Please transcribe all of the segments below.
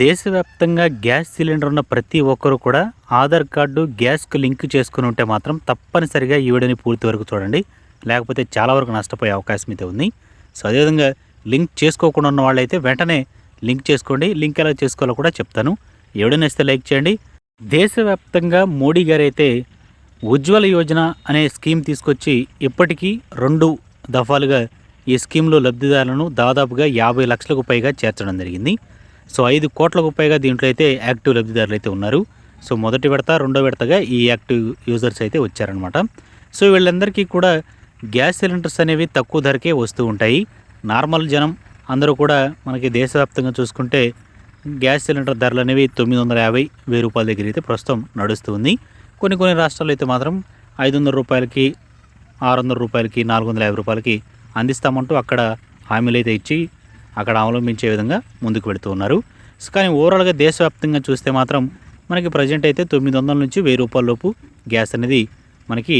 దేశవ్యాప్తంగా gas cylinder ఉన్న ప్రతి ఒక్కరు కూడా ఆధార్ కార్డు గ్యాస్కు లింక్ చేసుకుని ఉంటే మాత్రం తప్పనిసరిగా ఈ వీడియోని పూర్తి వరకు చూడండి. లేకపోతే చాలా వరకు నష్టపోయే అవకాశం అయితే ఉంది. సో అదేవిధంగా లింక్ చేసుకోకుండా ఉన్న వాళ్ళైతే వెంటనే లింక్ చేసుకోండి. లింక్ ఎలా చేసుకోవాలో కూడా చెప్తాను. ఎవడైనా ఇస్తే లైక్ చేయండి. దేశవ్యాప్తంగా మోడీ గారు అయితే ఉజ్వల యోజన అనే స్కీమ్ తీసుకొచ్చి ఇప్పటికీ రెండు దఫాలుగా ఈ స్కీమ్లో లబ్ధిదారులను దాదాపుగా యాభై లక్షలకు పైగా చేర్చడం జరిగింది. సో ఐదు కోట్లకు పైగా దీంట్లో అయితే యాక్టివ్ లబ్ధిదారులు అయితే ఉన్నారు. సో మొదటి విడత రెండో విడతగా ఈ యాక్టివ్ యూజర్స్ అయితే వచ్చారనమాట సో వీళ్ళందరికీ కూడా గ్యాస్ సిలిండర్స్ అనేవి తక్కువ ధరకే వస్తూ ఉంటాయి. నార్మల్ జనం అందరూ కూడా మనకి దేశవ్యాప్తంగా చూసుకుంటే గ్యాస్ సిలిండర్ ధరలు అనేవి తొమ్మిది వందల యాభై వెయ్యి రూపాయల దగ్గర అయితే ప్రస్తుతం నడుస్తుంది కొన్ని కొన్ని రాష్ట్రాల్లో అయితే మాత్రం ఐదు వందల రూపాయలకి ఆరు వందల రూపాయలకి నాలుగు వందల యాభై రూపాయలకి అందిస్తామంటూ అక్కడ హామీలు అయితే ఇచ్చి అక్కడ అవలంబించే విధంగా ముందుకు వెళుతూ ఉన్నారు. సో కానీ ఓవరాల్గా దేశవ్యాప్తంగా చూస్తే మాత్రం మనకి ప్రజెంట్ అయితే తొమ్మిది వందల నుంచి వెయ్యి రూపాయల లోపు గ్యాస్ అనేది మనకి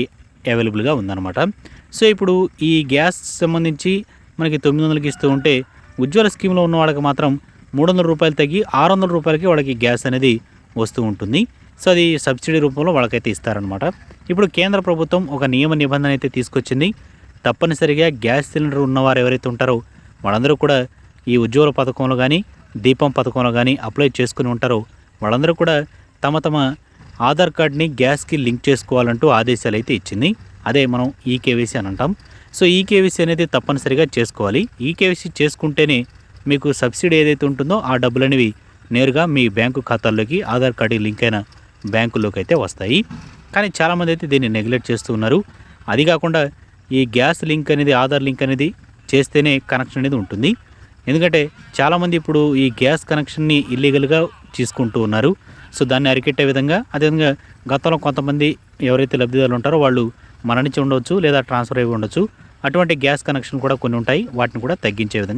అవైలబుల్గా ఉందన్నమాట. సో ఇప్పుడు ఈ గ్యాస్ సంబంధించి మనకి తొమ్మిది వందలకి ఇస్తూ ఉంటే ఉజ్వల స్కీమ్లో ఉన్న వాళ్ళకి మాత్రం మూడు వందల రూపాయలు తగ్గి ఆరు వందల రూపాయలకి వాళ్ళకి గ్యాస్ అనేది వస్తూ ఉంటుంది. సో అది సబ్సిడీ రూపంలో వాళ్ళకైతే ఇస్తారనమాట ఇప్పుడు కేంద్ర ప్రభుత్వం ఒక నియమ నిబంధన అయితే తీసుకొచ్చింది. తప్పనిసరిగా గ్యాస్ సిలిండర్ ఉన్నవారు ఎవరైతే ఉంటారో వాళ్ళందరూ కూడా ఈ ఉజ్వల పథకంలో కానీ దీపం పథకంలో కానీ అప్లై చేసుకుని ఉంటారో. వాళ్ళందరూ కూడా తమ తమ ఆధార్ కార్డ్ని గ్యాస్కి లింక్ చేసుకోవాలంటూ ఆదేశాలు అయితే ఇచ్చింది. అదే మనం ఈకేవీసీ అని అంటాం. సో ఈకేవీసీ అనేది తప్పనిసరిగా చేసుకోవాలి. ఈకేవీసీ చేసుకుంటేనే మీకు సబ్సిడీ ఏదైతే ఉంటుందో ఆ డబ్బులు అనేవి నేరుగా మీ బ్యాంకు ఖాతాల్లోకి ఆధార్ కార్డుకి లింక్ అయిన బ్యాంకుల్లోకి అయితే వస్తాయి. కానీ చాలామంది అయితే దీన్ని నెగ్లెక్ట్ చేస్తూ ఉన్నారు. అది కాకుండా ఈ గ్యాస్ లింక్ అనేది ఆధార్ లింక్ అనేది చేస్తేనే కనెక్షన్ అనేది ఉంటుంది. ఎందుకంటే చాలామంది ఇప్పుడు ఈ గ్యాస్ కనెక్షన్ని ఇల్లీగల్గా తీసుకుంటూ ఉన్నారు. సో దాన్ని అరికెట్టే విధంగా అదేవిధంగా గతంలో కొంతమంది ఎవరైతే లబ్ధిదారులు ఉంటారో వాళ్ళు మరణించి ఉండవచ్చు లేదా ట్రాన్స్ఫర్ అయి ఉండొచ్చు. అటువంటి గ్యాస్ కనెక్షన్ కూడా కొన్ని ఉంటాయి. వాటిని కూడా తగ్గించే విధంగా